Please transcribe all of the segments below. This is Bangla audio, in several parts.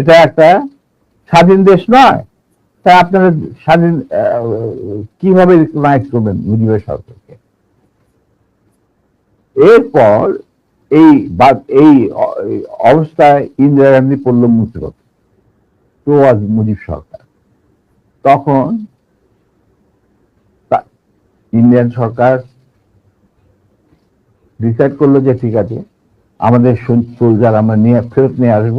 এটা একটা স্বাধীন দেশ নয়। তাই আপনারা স্বাধীন কীভাবে রিকগনাইজ করবেন মুজিবের সরকারকে? এরপর এই এই অবস্থায় ইন্দিরা গান্ধী পড়ল মুসিবত তো আজ মুজিব সরকার। তখন ইন্ডিয়ান সরকার ডিসাইড করল যে ঠিক আছে, আমাদের সোলজার আমরা নিয়ে ফেরত নিয়ে আসব।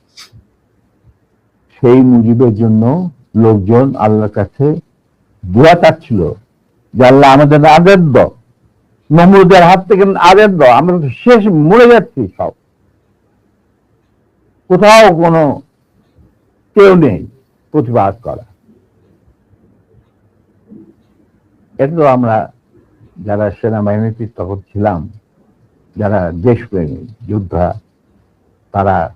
সেই মুজিবের জন্য লোকজন আল্লাহর কাছে দোয়া চাচ্ছিল যে আল্লাহ আমাদের আদের নমরুদের হাত থেকে আদের দাও আমরা শেষ মরে যাচ্ছি সব। কোথাও কোনো কেউ নেই প্রতিবাদ করা। এটা তো আমরা যারা সেনাবাহিনীতে তখন ছিলাম, যারা দেশপ্রেমী যোদ্ধা, তারা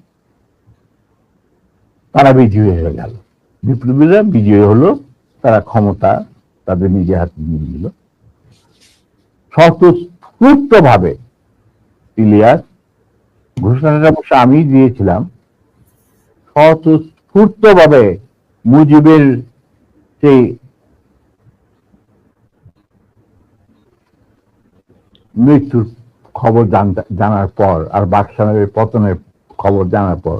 তারা বিজয়ী হয়ে গেল। বিপ্লবীরা বিজয়ী হলো, তারা ক্ষমতা তাদের নিজে হাতে নিয়ে নিল। স্বতঃস্ফূর্ত ভাবে ইলিয়াস ঘোষণাটা অবশ্য আমি দিয়েছিলাম স্বতঃস্ফূর্ত ভাবে মুজিবের সেই মৃত্যুর খবর জানার পর, আর বাকশালের পতনের খবর জানার পর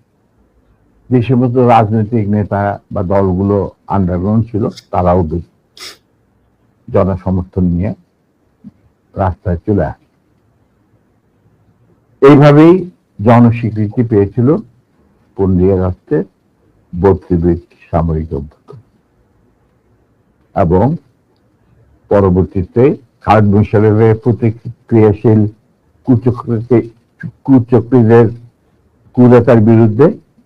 যে সমস্ত রাজনৈতিক নেতা বা দলগুলো আন্ডারগ্রাউন্ড ছিল, তারাও বেশ জনসমর্থন নিয়ে রাস্তায় চলে আসে। এইভাবেই জনস্বীকৃতি পেয়েছিল পনেরোই আগস্টে বত্রিশ সামরিক অভ্যুত্থান। এবং পরবর্তীতে খালেদ মুশারফের প্রতিক্রিয়াশীল কুচক্রীদের কুলতার বিরুদ্ধে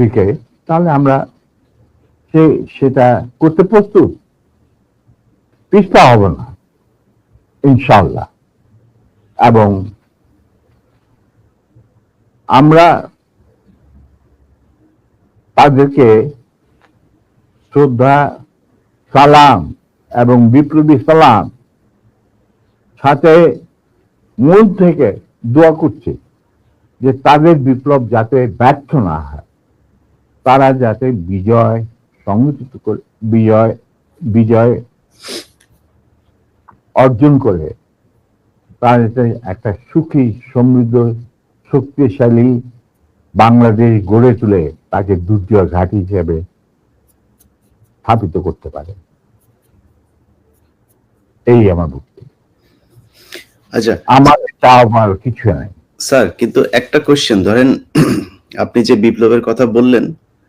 থেকে তাহলে আমরা সে, সেটা করতে প্রস্তুত? পিছপা হব না ইনশাল্লাহ এবং আমরা তাদেরকে শ্রদ্ধা, সালাম এবং বিপ্লবী সালাম সাথে মন থেকে দোয়া করছে যে তাদের বিপ্লব যাতে ব্যর্থ না হয়। তারা যাতে বিজয় সংগঠিত করে বিজয় বিজয় অর্জন করে তারা যাতে একটা সুখী সমৃদ্ধ শক্তিশালী বাংলাদেশ গড়ে তুলে তাকে দুর্যোগ ঘাঁটি হিসেবে স্থাপিত করতে পারে। এই আমার বক্তব্য। আচ্ছা। আমার চাও আমার কিছু নাই। স্যার কিন্তু একটা কোশ্চেন ধরেন আপনি যে বিপ্লবের কথা বললেন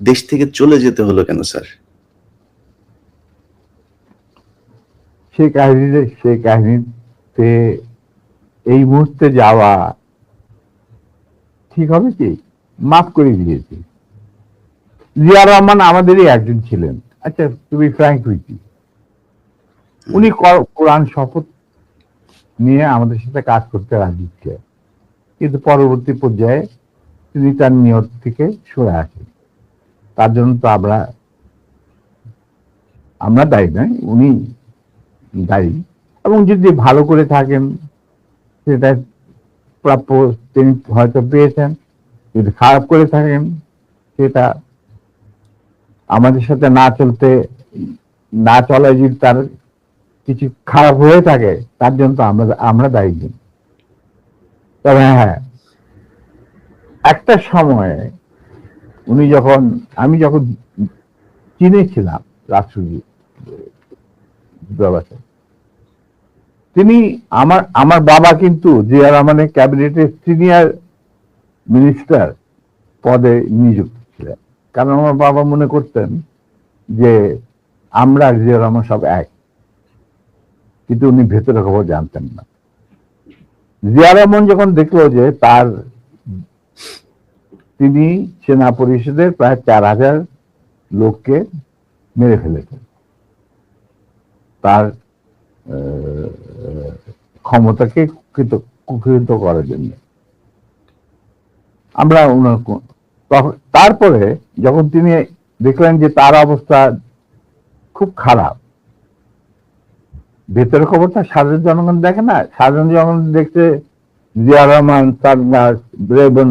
দেশ থেকে চলে যেতে হলো কেন স্যার? সেই কাহিনীতে সেই কাহিনীতে এই মুহূর্তে যাওয়া ঠিক হবে কি? মাফ করে দিয়েছি। জিয়া রহমান আমাদেরই একজন ছিলেন। আচ্ছা তুমি ফ্র্যাঙ্ক উইথি উনি কোরআন শপথ নিয়ে আমাদের সাথে কাজ করতে রাজি কিন্তু পরবর্তী পর্যায়ে তিনি তার নিয়ত থেকে সরে আসেন। তার জন্য তো আমরা আমরা দায়ী নয়, উনি দায়ী। এবং যদি ভালো করে থাকেন, সেটা প্রাপ্য তিনি হয়তো পেয়েছেন। যদি খারাপ করে থাকেন, সেটা আমাদের সাথে না চলতে, না চলায় যদি তার কিছু খারাপ হয়ে থাকে, তার জন্য তো আমরা আমরা দায়ী। নই তবে হ্যাঁ একটা সময়ে উনি যখন, আমি যখন চীনে ছিলাম, রাষ্ট্রদূত ব্যবস্থা তিনি আমার আমার বাবা কিন্তু জিয়া রহমানের ক্যাবিনেটের সিনিয়র মিনিস্টার পদে নিযুক্ত ছিলেন। কারণ আমার বাবা মনে করতেন যে আমরা আর জিয়া রহমান সব এক। কিন্তু উনি ভেতরে খবর জানতেন না। জিয়া রহমান যখন দেখল যে তার তিনি সেনা পরিষদের প্রায় চার হাজার লোককে মেরে ফেলেছেন। তার ক্ষমতাকে কুকৃত করার জন্য। আমরা তারপরে যখন তিনি দেখলেন যে তার অবস্থা খুব খারাপ, ভেতরের খবরটা সাধারণ জনগণ দেখে না। সাধারণ জনগণ দেখতে জিয়া রহমান সারনাস ব্রেবন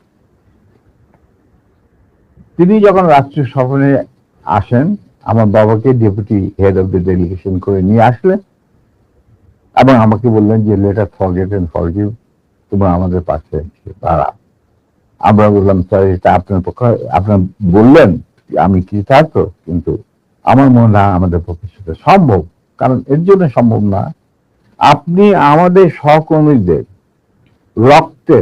তিনি যখন রাষ্ট্রীয় সফরে আসেন, আমার বাবাকে deputy head of the delegation করে নিয়ে আসলেন এবং আমাকে বললেন যে লেটার ফরগেট এন্ড ফরগিভ তোমরা আমাদের পাশে তারা আমরা বললাম স্যার এটা আপনার পক্ষে আপনার বললেন, আমি কৃতার্থ, কিন্তু আমার মনে হয় আমাদের পক্ষে সেটা সম্ভব, কারণ এর জন্য সম্ভব না। আপনি আমাদের সহকর্মীদের রক্তে,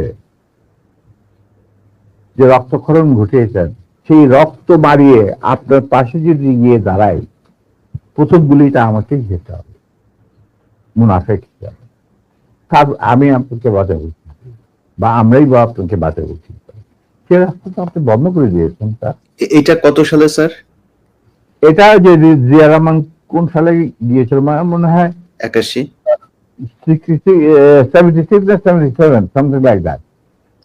যে রক্তক্ষরণ ঘটিয়েছেন সেই রক্ত মারিয়ে আপনার পাশে যদি গিয়ে দাঁড়াই প্রথম গুলিটা আমাকেই যেতে হবে মুনাফেক হিসাবে তার আমি আপনাকে বাঁচাবো বা আমরাই বা আপনাকে বাঁচাবো সে রাস্তা তো আপনি বন্ধ করে দিয়েছেন স্যার। এ- এটা কত সালে স্যার? এটা যে জিয়া রহমান কোন সালে গিয়েছিল? আমার মনে হয় একাশি। সেভেন্টি সিক্স না seventy seven something like that.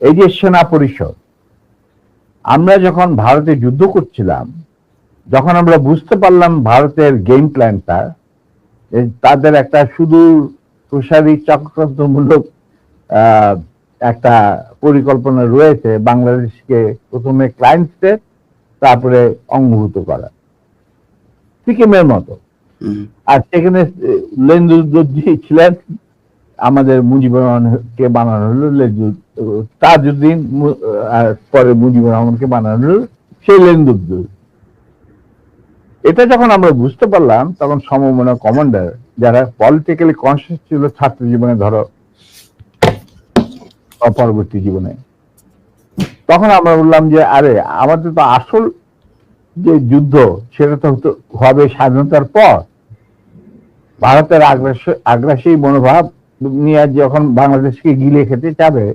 এই যে সেনা পরিষদ। আমরা যখন ভারতে যুদ্ধ করছিলাম যখন আমরা বুঝতে পারলাম ভারতের গেম প্ল্যানটা তাদের একটা সুদূর প্রসারী চক্রান্তমূলক একটা পরিকল্পনা রয়েছে বাংলাদেশকে প্রথমে ক্লায়েন্ট স্টেট তারপরে অঙ্গভূত করা। সিকিমের মতো। আর সেখানে লেন্দু দর্জি ছিলেন আমাদের মুজিবুর রহমানকে বানানো হলো লেন্দু তাজউদ্দিন আর পরে মুজিবুর রহমানকে বানানো সেই লেন্দুদ্দুর এটা যখন আমরা বুঝতে পারলাম, তখন সমমনা কমান্ডার যারা পলিটিক্যালি কনসিয়াস ছিল ছাত্র জীবনে ধরো পরবর্তী জীবনে, তখন আমরা বললাম যে, আরে, আমাদের তো আসল যে যুদ্ধ, সেটা তো হতো- হবে স্বাধীনতার পর। ভারতের আগ্রাসী আগ্রাসী মনোভাব নিয়ে যখন বাংলাদেশকে গিলে খেতে চাবে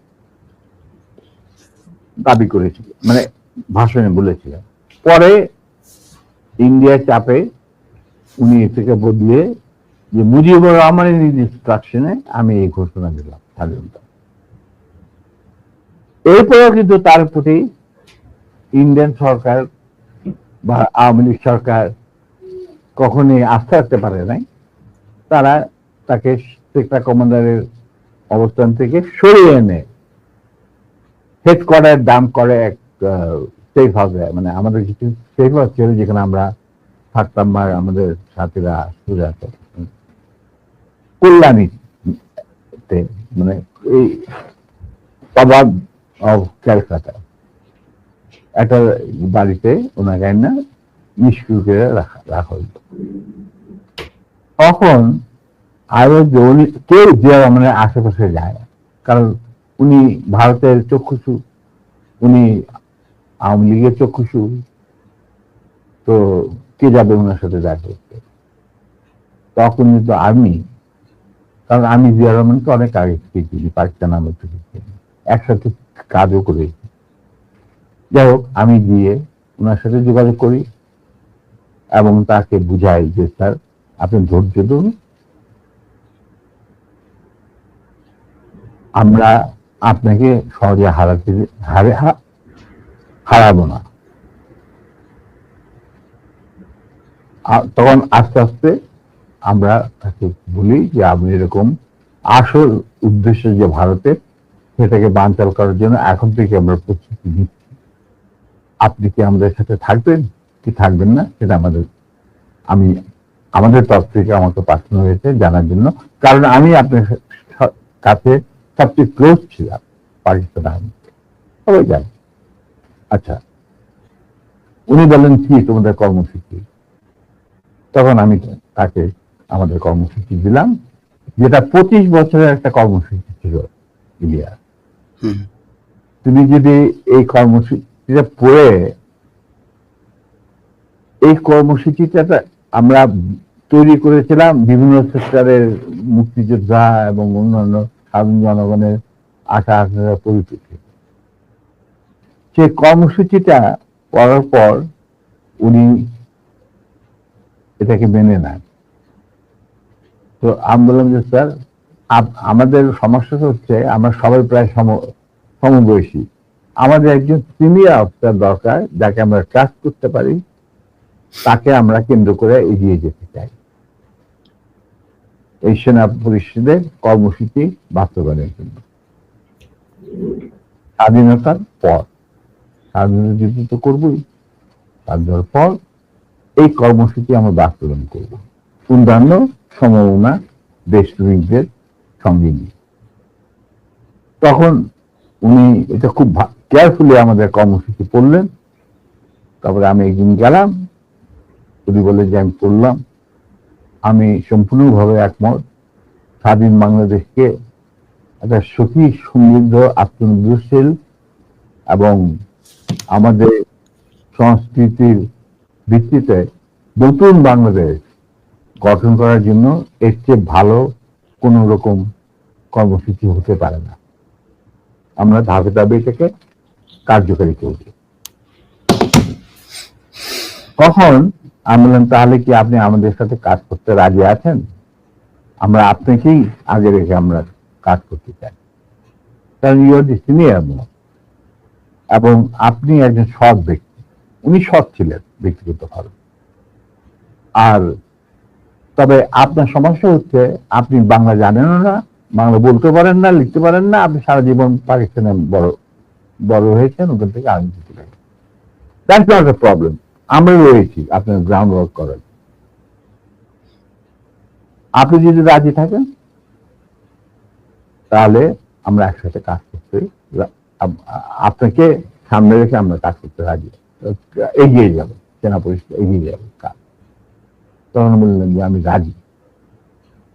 দাবি করেছিলেন মানে ভাষণে বলেছিলেন পরে ইন্ডিয়ার চাপে উনি থেকে বদলে যে মুজিবুর রহমানের ইনস্ট্রাকশনে আমি এই ঘোষণা দিলাম স্বাধীনতা। এরপরেও কিন্তু তার প্রতি ইন্ডিয়ান সরকার বা আওয়ামী লীগ সরকার কখনই আস্থা রাখতে পারে নাই। তারা তাকে সেক্টর কমান্ডারের অবস্থান থেকে সরিয়ে এনে হেডকোয়ার্টার দাম করে এক সেফ হাউসে মানে আমাদের কিছু সেফ হাউস ছিল যেখানে আমরা থাকতাম বা আমাদের সাথীরা সুরে আছে কল্যাণীতে মানে এই প্রভাব অফ ক্যালকাটা। একটা বাড়িতে ওনাকে না নিষ্ক্রিয় করে রাখা রাখা হইল। তখন আরও কেউ যে রহমানের আশেপাশে যায়। কারণ উনি ভারতের চক্ষুষু উনি আওয়ামী লীগের চক্ষুষু তো কে যাবে ওনার সাথে দেখা করতে? তখন কিন্তু আমি কারণ আমি জিয়া রহমানকে অনেক আগে থেকে চিনি পাকিস্তান আমল থেকে। একসাথে কাজও করেছি যাই হোক, আমি গিয়ে ওনার সাথে যোগাযোগ করি এবং তাকে বুঝাই যে, স্যার, আপনি ধৈর্য ধরুন। আমরা আপনাকে সহজে হারাতে হারে হারাবো না। তখন আস্তে আস্তে আমরা তাকে বলি যে, আপনি এরকম আসল উদ্দেশ্য যে ভারতের সেটাকে বানচাল করার জন্য এখন থেকে আমরা প্রস্তুতি নিচ্ছি। আপনি কি আমাদের সাথে থাকবেন? কি থাকবেন না? সেটা আমাদের, আমি, আমাদের তরফ থেকে আমাকে পাঠানো হয়েছে জানার জন্য। কারণ আমি আপনার কাছে সবচেয়ে ক্লোজ ছিলাম পাকিস্তান সবাই জানে। আচ্ছা উনি বলেন কি তোমাদের কর্মসূচি? তখন আমি তাকে আমাদের কর্মসূচি দিলাম যেটা পঁচিশ বছরের একটা কর্মসূচি ছিল ইলিয়া তুমি যদি এই কর্মসূচিটা পড়ে এই কর্মসূচিটা আমরা তৈরি করেছিলাম বিভিন্ন সেক্টরের মুক্তিযোদ্ধা এবং অন্যান্য সাধারণ জনগণের আশা আকাঙ্ক্ষার পরিপ্রেক্ষিতে সেই কর্মসূচিটা করার পর উনি এটাকে মেনে নেন। তো আমি বললাম যে স্যার আমাদের সমস্যাটা হচ্ছে আমরা সবাই প্রায় সম, সমবয়সী। আমাদের একজন সিনিয়র অফিসার দরকার, যাকে আমরা ট্রাস্ট করতে পারি, তাকে আমরা কেন্দ্র করে এগিয়ে যেতে চাই। এই সেনা পরিষদের কর্মসূচি বাস্তবায়নের জন্য। স্বাধীনতার পর, স্বাধীনতা যুদ্ধ তো করবই, স্বাধীনতার পর এই কর্মসূচি আমরা বাস্তবায়ন করব। অন্যান্য সম্ভাবনা দেশপ্রেমিকদের সঙ্গে নিয়ে। তখন উনি এটা খুব কেয়ারফুলি আমাদের কর্মসূচি পড়লেন। তারপরে আমি একদিন গেলাম, উনি বলে যে আমি করলাম আমি সম্পূর্ণভাবে একমত। স্বাধীন বাংলাদেশকে একটা সুখী সমৃদ্ধ, আত্মনির্ভরশীল এবং আমাদের সংস্কৃতির ভিত্তিতে নতুন বাংলাদেশ গঠন করার জন্য এর চেয়ে ভালো কোন রকম কর্মসূচি হতে পারে না। আমরা ধাপে ধাপে এটাকে কার্যকারী করব। কখন আমি বললাম, তাহলে কি আপনি আমাদের সাথে কাজ করতে রাজি আছেন? আমরা আপনাকেই আগে রেখে আমরা কাজ করতে চাই। কারণ ইউর দি সিনিয়র এবং আপনি একজন সৎ ব্যক্তি। উনি সৎ ছিলেন ব্যক্তিগতভাবে। আর তবে আপনার সমস্যা হচ্ছে, আপনি বাংলা জানেনও না, বাংলা বলতে পারেন না, লিখতে পারেন না, আপনি সারা জীবন পাকিস্তানে বড় বড় হয়েছেন, ওখান থেকে চলে দ্যাটস নট এ প্রবলেম আমরা রয়েছি, আপনার গ্রাউন্ড ওয়ার্ক করেন। আপনি যদি রাজি থাকেন, তাহলে আমরা একসাথে কাজ করতে আপনাকে সামনে রেখে আমরা কাজ করতে রাজি। এগিয়ে যাব, সেনা পরিষদ এগিয়ে যাবে কাজ। তখন বললেন যে, আমি রাজি।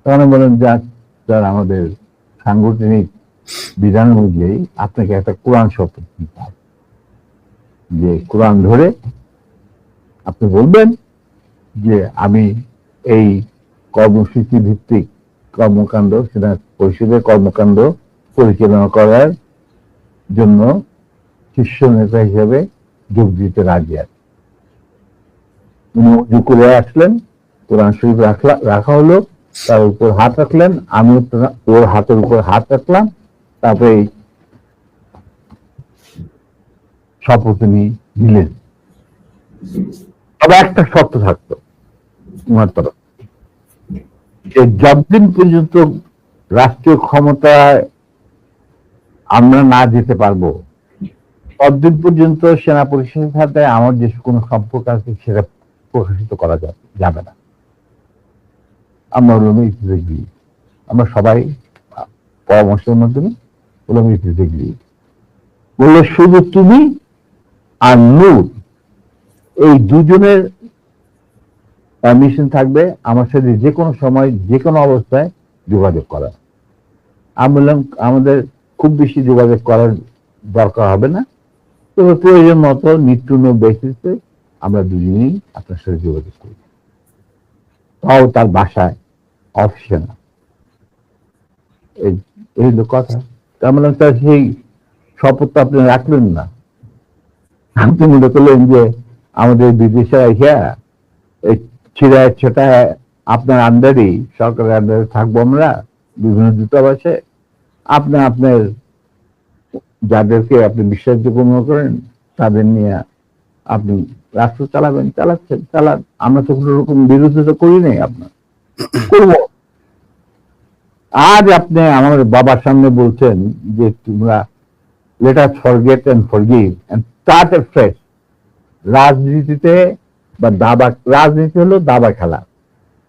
তখন বললেন যে, স্যার, আমাদের সাংগঠনিক বিধান অনুযায়ী আপনাকে একটা কোরআন শপথ দিতে হবে। যে কোরআন ধরে আপনি বলবেন যে আমি এই কর্মসূচি ভিত্তিক কর্মকাণ্ড, সেটা পরিষদের কর্মকাণ্ড পরিচালনা করার জন্য শীর্ষ নেতা হিসেবে যোগ দিতে রাজি আছে। উনি করে আসলেন, কোরআন শরীফ রাখলা, রাখা হলো, তার উপর হাত রাখলেন, আমি ওর হাতের উপর হাত রাখলাম, তারপরে শপথ উনি নিলেন তবে একটা শর্ত থাকতো তোমার তরফ যে যতদিন পর্যন্ত রাষ্ট্রীয় ক্ষমতায় আমরা না যেতে পারব, ততদিন পর্যন্ত সেনা পরিষদের সাথে আমার যে কোনো সম্পর্ক আছে সেটা প্রকাশিত করা যাবে না। আমরা হলাম ইতিহাসী আমরা সবাই পরামর্শের মাধ্যমে বললাম ইতিহাসী বলল শুধু তুমি আর নূর এই দুজনের পারমিশন থাকবে আমার সাথে যে কোনো সময়, যে কোনো অবস্থায় যোগাযোগ করা আমি বললাম আমাদের খুব বেশি যোগাযোগ করার দরকার হবে না। তবে প্রয়োজন মতো নিত্য বেসিসে আমরা দুজনেই আপনার সাথে যোগাযোগ করি। তাও তার বাসায় অফিসে না। এই হলো কথা। মানে তার সেই শপথটা আপনি রাখলেন না? আপনি মনে করলেন যে আমাদের বিদেশে ছিড়ায় ছেটায় আপনার আন্ডারেই সরকারের আন্ডারে থাকব আমরা, বিভিন্ন দূতাবাসে। আপনি আপনার যাদেরকে আপনি বিশ্বাসযোগ্য মনে করেন, তাদের নিয়ে আপনি রাষ্ট্র চালাবেন, চালাচ্ছেন, চালান। আমরা তো কোনো রকম বিরোধিতা করি নাই আপনার। করব। আজ আপনি আমার বাবার সামনে বলছেন যে তোমরা let us forget and forgive, and start a fresh. রাজনীতিতে বা দাবা, রাজনীতি হলো দাবা খেলা।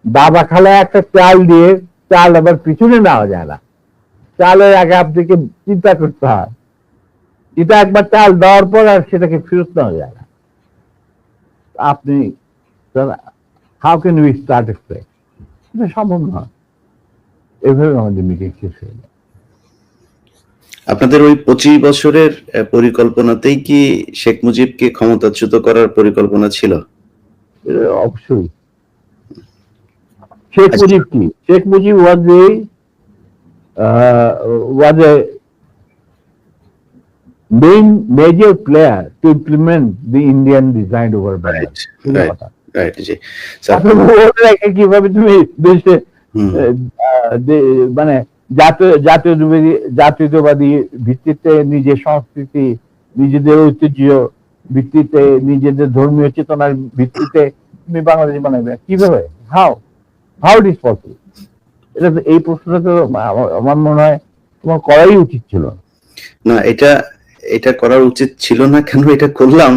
দাবা খেলা একটা চাল দিয়ে চাল আবার পিছনে নেওয়া যায় না। চালের আগে আপনাকে চিন্তা করতে হয়। এটা একবার চাল দেওয়ার পর আর সেটাকে ফেরত নেওয়া যায় না। আপনি how can we start a fresh এটা সম্ভব নয়। এভাবে আমাদের মিটিং শেষ হয়ে আপনাদের ওই পঁচিশ বছরের পরিকল্পনাতেই কি শেখ মুজিবকে ক্ষমতাচ্যুত করার পরিকল্পনা ছিল? অবশ্যই। শেখ মুজিব কি? Sheikh Mujib was a was a main major player to implement the Indian design over রেখে কীভাবে তুমি দেশে মানে জাতীয়তাবাদী জাতীয়তাবাদী ভিত্তিতে নিজের সংস্কৃতি, নিজেদের ঐতিহ্য ভিত্তিতে, নিজেদের ধর্মীয় চেতনার ভিত্তিতে তুমি বাংলাদেশ বানাবে কীভাবে? How how it is possible এটা এই প্রশ্নটা তো আমার মনে হয় তোমার করাই উচিত ছিল। না, এটা এটা করার উচিত ছিল না কেন এটা করলাম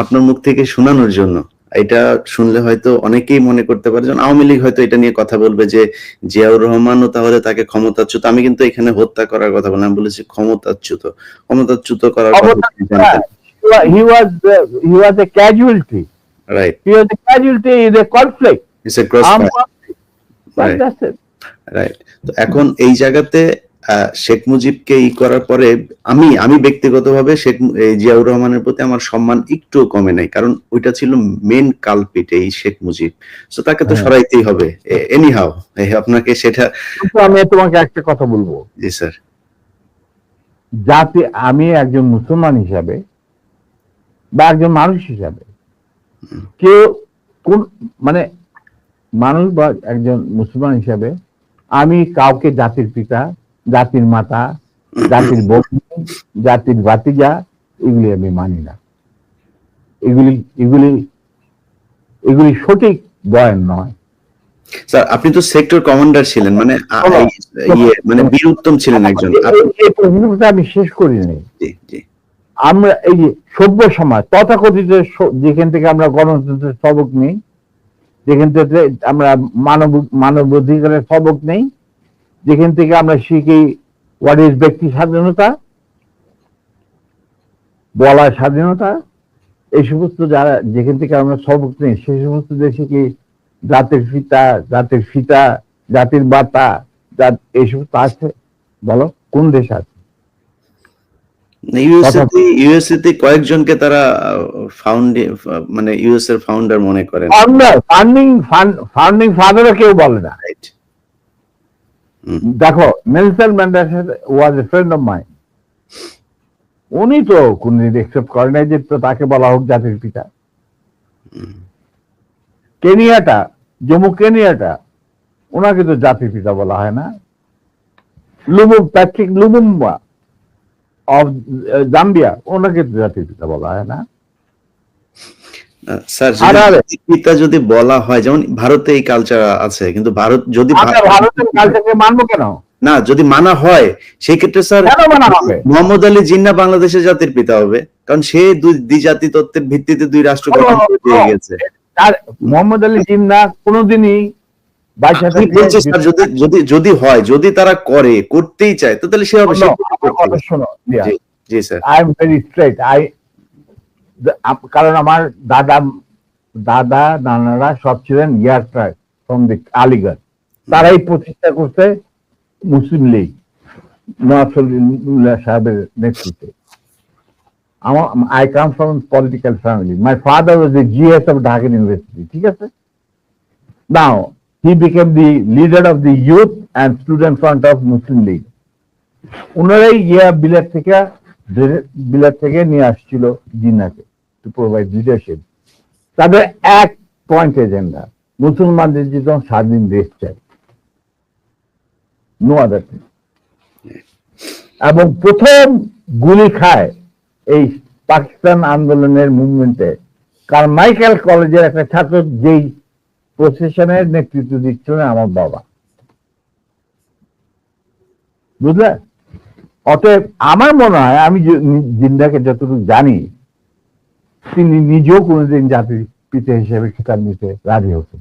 আপনার মুখ থেকে শোনানোর জন্য। এটা শুনলে হয়তো অনেকেই মনে করতে পারে যেমন আওয়ামী লীগ হয়তো এটা নিয়ে কথা বলবে যে জিয়াউর রহমানও তাহলে তাকে ক্ষমতাচ্যুত আমি কিন্তু এখানে হত্যা করার কথা বললাম আমি বলেছি ক্ষমতাচ্যুত ক্ষমতাচ্যুত করার কথা তিনি জানতেন। He was he was a right. He was a casualty in a conflict. It's a crossfire. Armed Right. Right তো এখন এই জায়গাতে শেখ মুজিবকে ই করার পরে আমি আমি ব্যক্তিগতভাবে শেখ জিয়াউর রহমানের প্রতি আমার সম্মান একটু কমে নাই কারণ ওইটা ছিল মেন কালপিট এই শেখ মুজিব। তো তাকে তো হ্যাঁ। সরাইতেই হবে। এনি হাও আপনাকে সেটা আমি তোমাকে একটা কথা বলব। জি স্যার। যাতে আমি একজন মুসলমান হিসাবে বা একজন মানুষ হিসাবে কেউ কোন মানে মানুষ বা একজন মুসলমান হিসাবে আমি কাউকে জাতির পিতা জাতির মাতা জাতির বন্ধু জাতির বাতিজা এগুলি আমি মানি না। এগুলি এগুলি এগুলি সঠিক বয়ান নয়। স্যার আপনি তো সেক্টর কমান্ডার ছিলেন মানে এই- ইয়ে মানে বীর উত্তম ছিলেন একজন। এই প্রশ্নটা আমি শেষ করিনি। জি জি। আমরা এই যে সভ্য সমাজ তথাকথিত যেখান থেকে আমরা গণতন্ত্রের সবক নেই যেখান থেকে আমরা মানব মানব অধিকারের সবক নেই যেখান থেকে আমরা শিখি হোয়াট ইজ ব্যক্তি স্বাধীনতা বলার স্বাধীনতা এই সমস্ত যারা যেখান থেকে আমরা সবক নেই সেই সমস্ত দেশে কি জাতির ফিতা জাতির ফিতা জাতির বাতা এই সমস্ত আছে। বলো কোন দেশ আছে? ইউএসএ ইউএসএ কয়েকজনকে তারা ফাউন্ড মানে ইউএস এর ফাউন্ডার মনে করেন। ফাউন্ডার ফান্ডিং ফান্ডিং ফাদারও কেউ বলে না। রাইট দেখো Nelson Mandela was a friend of mind উনি তো কোনদিন একসেপ্ট করে নাই যে তো তাকে বলা হোক জাতির পিতা। কেনিয়াটা জম্মু কেনিয়াটা ওনাকে তো জাতির পিতা বলা হয় না। লুবুম প্যাট্রিক লুবুম্বা অফ জাম্বিয়া ওনাকে তো জাতির পিতা বলা হয় না। স্যার। যদি বলা হয় যেমন ভারতে এই কালচার আছে কিন্তু ভারত যদি ভারতের কালচারকে মানবো কেন? না যদি মানা হয় সেই ক্ষেত্রে স্যার মোহাম্মদ আলী জিন্না বাংলাদেশের জাতির পিতা হবে কারণ সে দুই দ্বিজাতি তত্ত্বের ভিত্তিতে দুই রাষ্ট্র গঠন করে গেছে। আর মোহাম্মদ আলী জিন্না কোনোদিনই যদি যদি যদি হয় যদি তারা করে করতেই চায় তো তাহলে সে হবে শোনো জি জি sir. I am very straight I কারণ আমার দাদা দাদা, নানারা সব ছিলেন ইয়ারট্রাক ফ্রম দি আলিগড়। তারাই প্রতিষ্ঠা করতে মুসলিম লীগ নওয়াজ সাহেবের নেতৃত্বে। আমার I come from political family my father was the GS of Dhaka university ঠিক আছে? Now he became the leader of the youth and student front of Muslim League ওনারাই ইয়া বিলেট থেকে বিলেট থেকে নিয়ে আসছিল জিন্নাকে টু প্রোভাইড লিডারশিপ তাদের এক পয়েন্ট এজেন্ডা মুসলমানদের যেন স্বাধীন দেশ চাই। নো আদার এবং প্রথম গুলি খায় এই পাকিস্তান আন্দোলনের মুভমেন্টে কারণ মাইকেল কলেজের একটা ছাত্র যেই প্রসেশনের নেতৃত্ব দিচ্ছিলেন আমার বাবা। বুঝলে? অতএব আমার মনে হয়, আমি জিন্দাকে যতটুকু জানি তিনি নিজেও কোনোদিন জাতির পিতা হিসেবে খেতাব নিতে রাজি হতেন